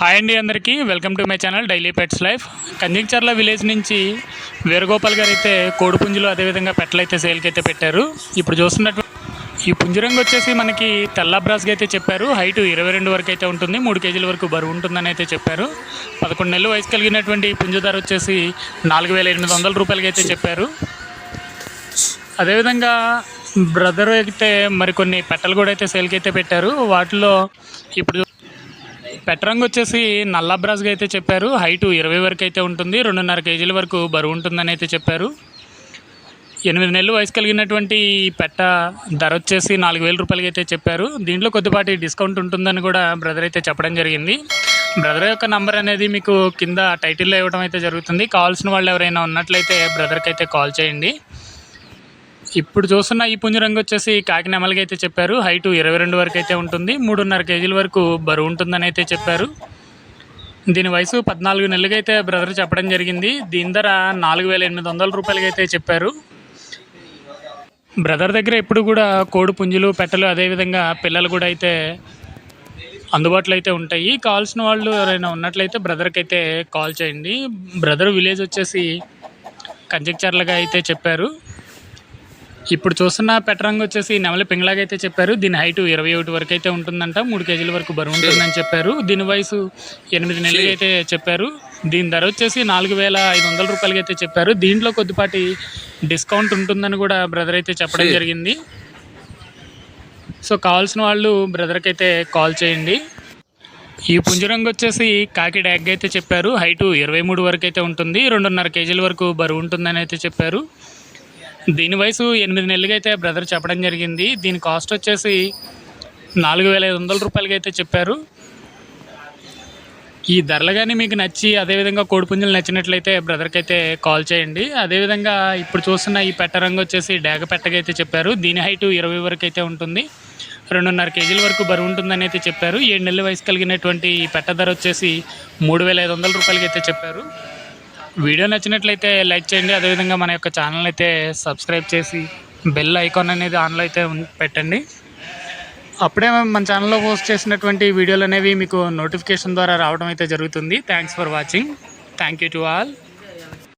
Hi అండి అందరికీ. Welcome to my channel daily pets life. Kanjincherla village నుంచి వీరగోపాల్ గారు అయితే కోడిపుంజులు అదేవిధంగా పెట్టలు అయితే సేల్కి అయితే పెట్టారు. ఇప్పుడు చూస్తున్నట్టు ఈ పుంజురంగు వచ్చేసి మనకి తెల్లబ్రాస్గా అయితే చెప్పారు. హైట్ ఇరవై రెండు వరకు అయితే ఉంటుంది. మూడు కేజీల వరకు బరువు ఉంటుందని అయితే చెప్పారు. పదకొండు నెలలు వయసు కలిగినటువంటి పుంజు ధర వచ్చేసి నాలుగు వేల ఎనిమిది వందల రూపాయలకి అయితే చెప్పారు. అదేవిధంగా బ్రదర్ అయితే మరికొన్ని పెట్టలు కూడా అయితే సేల్కి అయితే పెట్టారు. వాటిలో ఇప్పుడు పెట్టరంగు వచ్చేసి నల్ల బ్రాస్గా అయితే చెప్పారు. హైటు ఇరవై వరకు అయితే ఉంటుంది. రెండున్నర కేజీల వరకు బరువు ఉంటుందని అయితే చెప్పారు. ఎనిమిది నెలలు వయసు కలిగినటువంటి పెట్ట ధర వచ్చేసి నాలుగు వేల రూపాయలకి అయితే చెప్పారు. దీంట్లో కొద్దిపాటి డిస్కౌంట్ ఉంటుందని కూడా బ్రదర్ అయితే చెప్పడం జరిగింది. బ్రదర్ యొక్క నంబర్ అనేది మీకు కింద టైటిల్లో ఇవ్వడం అయితే జరుగుతుంది. కావాల్సిన వాళ్ళు ఎవరైనా ఉన్నట్లయితే బ్రదర్కి అయితే కాల్ చేయండి. ఇప్పుడు చూస్తున్న ఈ పుంజరంగు వచ్చేసి కాకినెమలకి అయితే చెప్పారు. హైట్ ఇరవై రెండు వరకు అయితే ఉంటుంది. మూడున్నర కేజీల వరకు బరువు ఉంటుందని అయితే చెప్పారు. దీని వయసు పద్నాలుగు నెలలుగా అయితే బ్రదర్ చెప్పడం జరిగింది. దీని ధర నాలుగు వేల ఎనిమిది వందల రూపాయలకి అయితే చెప్పారు. బ్రదర్ దగ్గర ఎప్పుడు కూడా కోడి పుంజులు పెట్టలు అదేవిధంగా పిల్లలు కూడా అయితే అందుబాటులో అయితే ఉంటాయి. కావాల్సిన వాళ్ళు ఎవరైనా ఉన్నట్లయితే బ్రదర్కి అయితే కాల్ చేయండి. బ్రదర్ విలేజ్ వచ్చేసి కంజక్చర్లుగా అయితే చెప్పారు. ఇప్పుడు చూస్తున్న పెట్టరంగు వచ్చేసి నెమలి పింగళాగా అయితే చెప్పారు. దీని హైట్ ఇరవై ఒకటి వరకు అయితే ఉంటుందంట. మూడు కేజీల వరకు బరువు ఉంటుందని చెప్పారు. దీని వయసు ఎనిమిది నెలలు అయితే చెప్పారు. దీని ధర వచ్చేసి నాలుగు వేల ఐదు వందల రూపాయలకి అయితే చెప్పారు. దీంట్లో కొద్దిపాటి డిస్కౌంట్ ఉంటుందని కూడా బ్రదర్ అయితే చెప్పడం జరిగింది. సో కావాల్సిన వాళ్ళు బ్రదర్కి అయితే కాల్ చేయండి. ఈ పుంజరంగు వచ్చేసి కాకి డ్యాగ్ అయితే చెప్పారు. హైటు ఇరవై మూడు వరకు అయితే ఉంటుంది. రెండున్నర కేజీల వరకు బరువు ఉంటుందని అయితే చెప్పారు. దీని వయసు ఎనిమిది నెలలుగా అయితే బ్రదర్ చెప్పడం జరిగింది. దీని కాస్ట్ వచ్చేసి నాలుగు వేల ఐదు వందల రూపాయలకి అయితే చెప్పారు. ఈ ధరలు కానీ మీకు నచ్చి అదేవిధంగా కోడిపుంజలు నచ్చినట్లయితే బ్రదర్కి అయితే కాల్ చేయండి. అదేవిధంగా ఇప్పుడు చూస్తున్న ఈ పెట్ట రంగు వచ్చేసి డాగ పెట్టగా అయితే చెప్పారు. దీని హైట్ ఇరవై వరకు అయితే ఉంటుంది. రెండున్నర కేజీల వరకు బరువు ఉంటుందని అయితే చెప్పారు. ఏడు నెలల వయసు కలిగినటువంటి ఈ పెట్ట ధర వచ్చేసి మూడు వేల ఐదు వందల రూపాయలకి అయితే చెప్పారు. వీడియో నచ్చినట్లయితే లైక్ చేయండి. అదేవిధంగా మన యొక్క ఛానల్ అయితే సబ్స్క్రైబ్ చేసి బెల్ ఐకాన్ అనేది ఆన్లో అయితే పెట్టండి. అప్పుడే మన ఛానల్లో పోస్ట్ చేసినటువంటి వీడియోలు అనేవి మీకు నోటిఫికేషన్ ద్వారా రావడం అయితే జరుగుతుంది. Thanks for watching thank you to all